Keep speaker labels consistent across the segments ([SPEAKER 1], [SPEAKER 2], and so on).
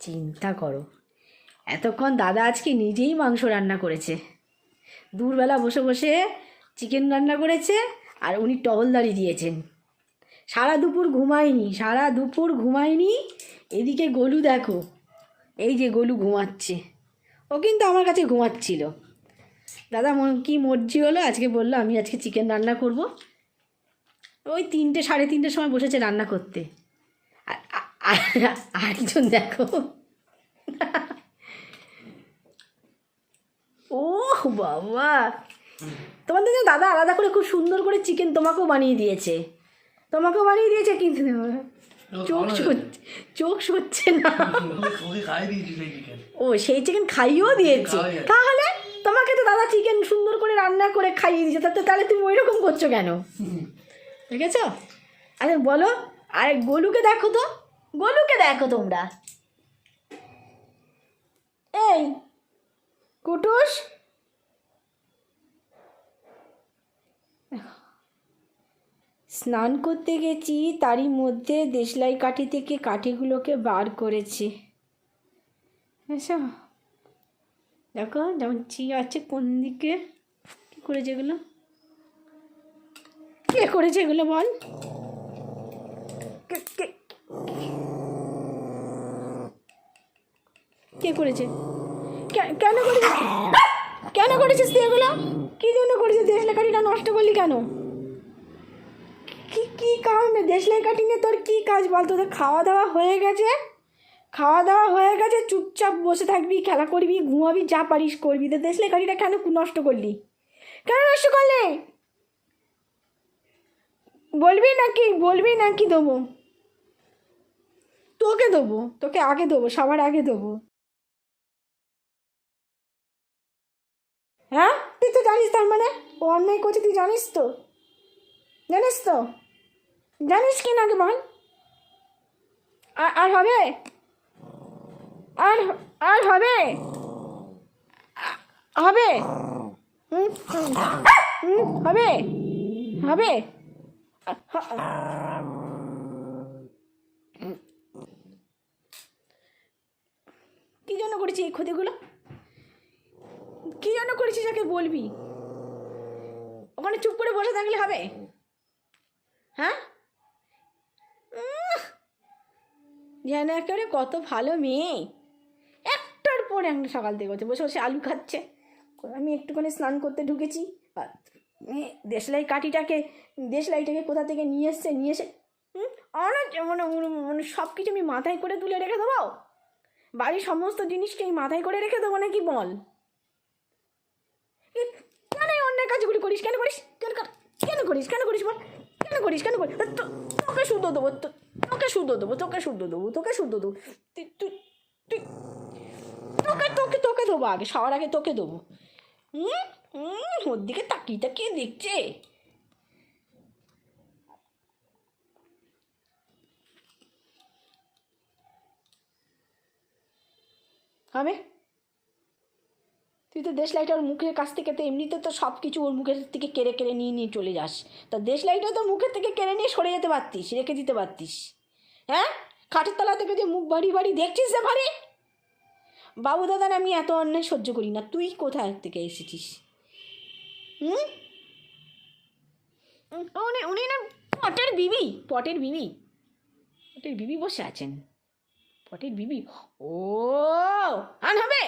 [SPEAKER 1] চিন্তা করো। এতক্ষণ দাদা আজকে নিজেই মাংস রান্না করেছে। দূরবেলা বসে বসে চিকেন রান্না করেছে আর উনি টহলদারি দিয়েছেন। সারা দুপুর ঘুমায়নি, সারা দুপুর ঘুমায়নি। এদিকে গলু দেখো, এই যে গলু ঘুমাচ্ছে। ও কিন্তু আমার কাছে ঘুমাচ্ছিল। দাদা মন, কী মর্জি হলো? আজকে বলল, আমি আজকে চিকেন রান্না করব। ওই তিনটে, সাড়ে তিনটের সময় বসেছে রান্না করতে। আর- আরেকজন দেখো। ও বাবা। তোমাদের জন্য দাদা আলাদা করে খুব সুন্দর করে চিকেন তোমাকেও বানিয়ে দিয়েছে। তোমাকেও বানিয়ে দিয়েছে কিন্তু। চোখ চোখ সচ্ছে না। ও সেই চিকেন খাইয়েও দিয়েছে? তাহলে তোমাকে তো দাদা চিকেন সুন্দর করে রান্না করে খাইয়ে দিয়েছে। তাতে তাহলে তুমি ওই রকম করছ কেন? দেখেছ? আরে বলো। আরে গোলুকে দেখো তো। গোলুকে দেখো তোমরা। এই, কুটুস। স্নান করতে গেছি, তারই মধ্যে দেশলাই কাঠি থেকে কাঠিগুলোকে বার করেছে। এসো। দেখো, যেমন চি আছে কোন দিকে? কী করেছে এগুলো? কে করেছে এগুলো বল কে- কে- কে করেছে? কেন করেছিস কেন করেছিস তুই এগুলো? কী জন্য করেছিস? দেশলেখাটিটা নষ্ট করলি কেন? কি কি কারণে? দেশলাই কাটি নিয়ে তোর কী কাজ বল? তোদের খাওয়া দাওয়া হয়ে গেছে? খাওয়া দাওয়া হয়ে গেছে, চুপচাপ বসে থাকবি, খেলা করবি, ঘুমাবি, যা পারিস করবি। তো দেশলাই কাঠিটা কেন নষ্ট করলি? কেন নষ্ট করলে? বলবি নাকি? বলবি নাকি দেবো? তোকে দেবো, তোকে আগে দেবো, সবার আগে দেবো হ্যাঁ তুই তো জানিস তার মানে ও অন্যায় করছে তুই জানিস তো? জানিস তো? জানিস কি না আগে বল? আর হবে? আর আর হবে? হবে? হবে? হবে? কি জন্য করেছি এই ক্ষতিগুলো? কি জন্য করেছিস যাকে বলবি? ওখানে চুপ করে বসে থাকলে হবে? হ্যাঁ? যেন একেবারে কত ভালো মেয়ে। একটার পর একটা সকাল থেকে হচ্ছে, বসে বসে আলু খাচ্ছে। আমি একটুখানি স্নান করতে ঢুকেছি। দেশলাই কাঠিটাকে, দেশলাইটাকে কোথা থেকে নিয়ে এসছে, নিয়ে এসে অনেক মানে মানে সব কিছু আমি মাথায় করে তুলে রেখে দেবো? বাড়ির সমস্ত জিনিসকে আমি মাথায় করে রেখে দেবো নাকি বল এ, কেন এই অন্যের কাজগুলি করিস? কেন করিস? কেন কেন করিস? কেন করিস বল? কেন করিস? কেন করিস? তোকে শুদ্ধ দেবো তোকে শুদ্ধ দেবো, তোকে শুদ্ধ দেবো, তোকে শুদ্ধ দেবো। তুই, তোকে তোকে তোকে দেবো আগে, সবার আগে তোকে দেবো। হুম? হুম? ওর দিকে তাকিয়ে তাকিয়ে দেখছে। হবে? তুই তো দেশ লাইটা ওর মুখের কাছ থেকে তো এমনিতে তো সব কিছু ওর মুখের থেকে কেড়ে কেড়ে নিয়ে নিয়ে চলে যাস। তা দেশ লাইটা তো মুখের থেকে কেড়ে নিয়ে সরে যেতে পারতিস, রেখে দিতে পারতিস। হ্যাঁ? খাটের তলা থেকে যে মুখ বাড়ি বাড়ি দেখছিস যে ভারী বাবু দাদার আমি এত অন্যায় সহ্য করি না, তুই কোথায় থেকে এসেছিস? হুম? উনি উনি না পটের বিবি পটের বিবি। পটের বিবি বসে আছেন। পটের বিবি, ও, আন হবে?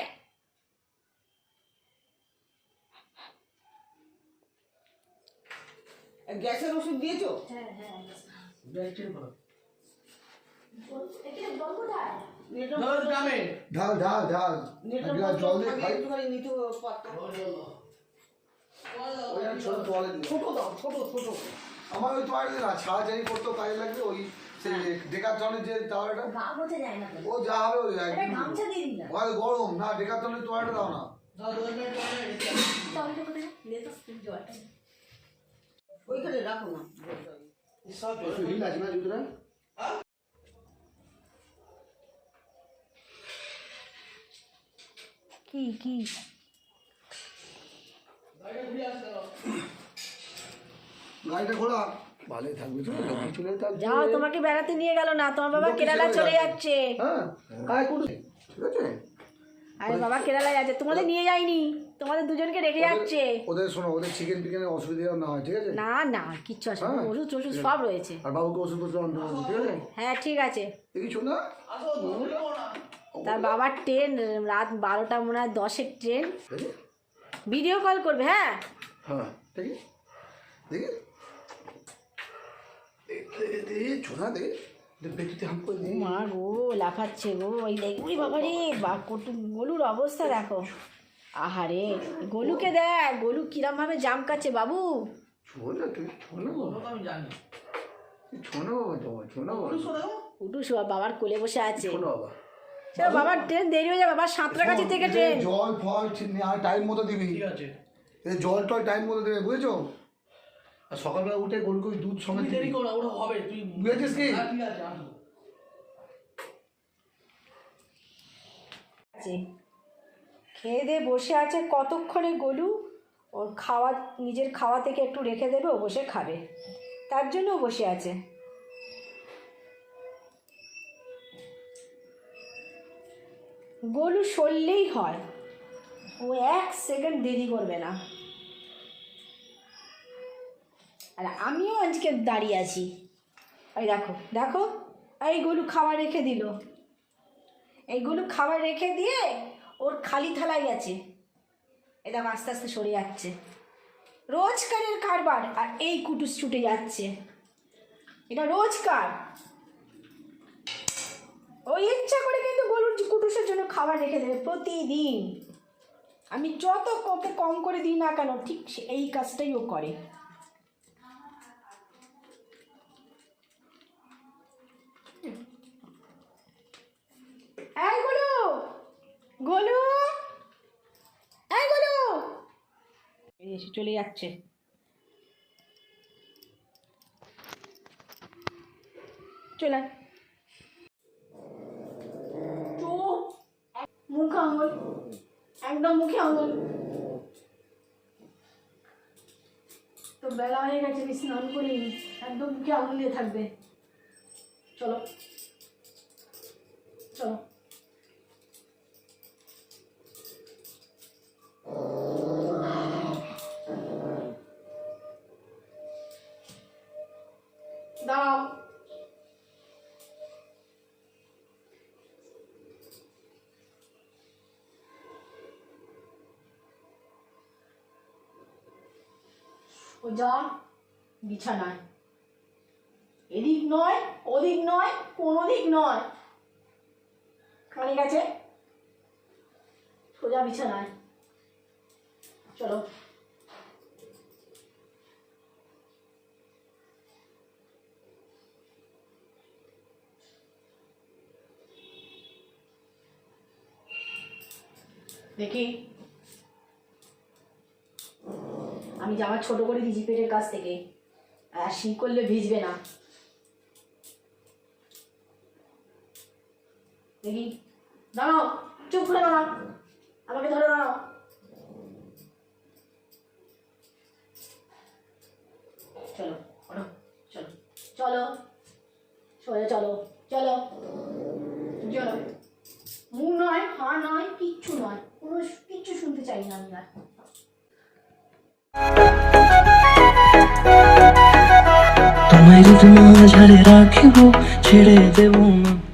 [SPEAKER 2] গ্যাসের ওষুধ দিয়েছ?
[SPEAKER 3] জল গ্রামে।
[SPEAKER 4] ঢাল ঢাল ঢাল। জল দিয়ে খাই।
[SPEAKER 2] একটুখানি নিতে পারতো
[SPEAKER 4] ওই আমি ছোট তোয়ালে
[SPEAKER 2] ছোট দাও ছোট ছোট।
[SPEAKER 4] আমার ওই তোয়ালে না ছাড়াছাড়ি করতেও কাজে লাগবে ওই সেই ডেকাথনের যে। ও যা হবে ওই
[SPEAKER 5] গামছা না।
[SPEAKER 4] ওখানে গরম না দাও না।
[SPEAKER 5] জলটা।
[SPEAKER 2] ওইখানে রাখো না।
[SPEAKER 4] হিল আছে না জুতোটা
[SPEAKER 1] কি কি?
[SPEAKER 4] গাড়িটা ঘোরা ভালোই থাকবে চলে যেতে
[SPEAKER 1] যাও তোমাকে বেড়াতে নিয়ে গেল না তোমার বাবা কেরালা
[SPEAKER 4] চলে
[SPEAKER 1] চলে যাচ্ছে।
[SPEAKER 4] হ্যাঁ। ঠিক আছে?
[SPEAKER 1] আরে বাবা কেরালা যাচ্ছে তোমাদের নিয়ে যায়নি তোমাদের দুজনকে রেখে যাচ্ছে।
[SPEAKER 4] ওদের শোনো ওদের চিকেন ফিকেনের অসুবিধা না হয় ঠিক আছে?
[SPEAKER 1] না না কিচ্ছু আসবে না
[SPEAKER 4] হ্যাঁ।
[SPEAKER 1] ওষুধ টষুধ সব রয়েছে।
[SPEAKER 4] আর বাবুকে ওষুধ ওষুধ আনতে হবে ঠিক আছে?
[SPEAKER 1] হ্যাঁ ঠিক আছে।
[SPEAKER 4] শোন। না।
[SPEAKER 1] তার বাবার ট্রেন রাত বারোটা মনে হয় দশের ট্রেন। ভিডিও কল করবে হ্যাঁ?
[SPEAKER 4] হ্যাঁ দেখি। দেখি। দেখি ছোনা দেখি।
[SPEAKER 1] মা গো লাফাচ্ছে গো ওই দেখ ওই বাবা রে বা কটু গলুর অবস্থা দেখো। আহারে গলুকে দেখ গলু কিরম ভাবে জাম কাচ্ছে বাবু।
[SPEAKER 4] ছোনা তুই ছোনা বাবা।
[SPEAKER 3] আমি জানি।
[SPEAKER 4] তুই ছোনা বাবা তোমার ছোনা বাবা।
[SPEAKER 1] উঠু শোয়া বাবার কোলে বসে আছে। বাবার ট্রেন দেরি হয়ে যাবে বাবার সাঁতরাগাছি থেকে
[SPEAKER 4] এদের
[SPEAKER 1] ট্রেন
[SPEAKER 4] জল ফল আর টাইম মতো দিবি।
[SPEAKER 3] ঠিক আছে।
[SPEAKER 4] জল টল টাইম মতো দেবে বুঝেছ? আর সকালবেলা উঠে গরুকে ওই দুধ সঙ্গে
[SPEAKER 3] দেরি কর না, ওটা হবে তুই
[SPEAKER 4] বুঝেছিস কি?
[SPEAKER 3] হ্যাঁ, ঠিক আছে
[SPEAKER 1] আছে। খেয়ে দিয়ে বসে আছে কতক্ষণে গলু? ওর খাওয়া নিজের খাওয়া থেকে একটু রেখে দেবে ও বসে খাবে। তার জন্য বসে আছে। গলু সরলেই হয়। ও এক সেকেন্ড দেরি করবে না। আর আমিও আজকে দাঁড়িয়ে আছি। ওই দেখো দেখো এই গলু খাবার রেখে দিল। এইগুলো খাবার রেখে দিয়ে ওর খালি থালায় গেছে এ দেখো, আস্তে আস্তে সরে যাচ্ছে। রোজকারের কারবার, আর এই কুটুস ছুটে যাচ্ছে। এটা রোজকার। ওই ইচ্ছা করে কিন্তু গরুর কুটুসের জন্য খাবার রেখে দেবে প্রতিদিন। আমি যত কম করে দিই না কেন, ঠিক এই কাজটাই ও করে। গোলু। এই গোলু। এই এসে চলে যাচ্ছে। চলে। মুখে আঙুল। একদম মুখে আঙুল। তো বেলা হয়ে গেছে আমি স্নান করিনি। একদম মুখে আঙুল দিয়ে থাকবে। চলো। চলো। ও বিছানায়। এদিক নয়, ওদিক নয়, কোনো দিক নয়। খালি গেছে সোজা বিছানায়। চলো। দেখি। আমি জামা ছোট করে দিয়েছি পেটের কাছ থেকে, আর শিং করলে ভিজবে না। দেখি, দাঁড়াও, চুপ করে দাঁড়াও, আমাকে ধরে দাঁড়াও। চলো চলো চলো, সোজা চলো চলো চলো। মুখ নয়, হা নয়, কিচ্ছু নয়, কোনো কিচ্ছু শুনতে চাই না আমি আর।
[SPEAKER 6] তোমায় মাঝারে রাখিব ছেড়ে দেব না।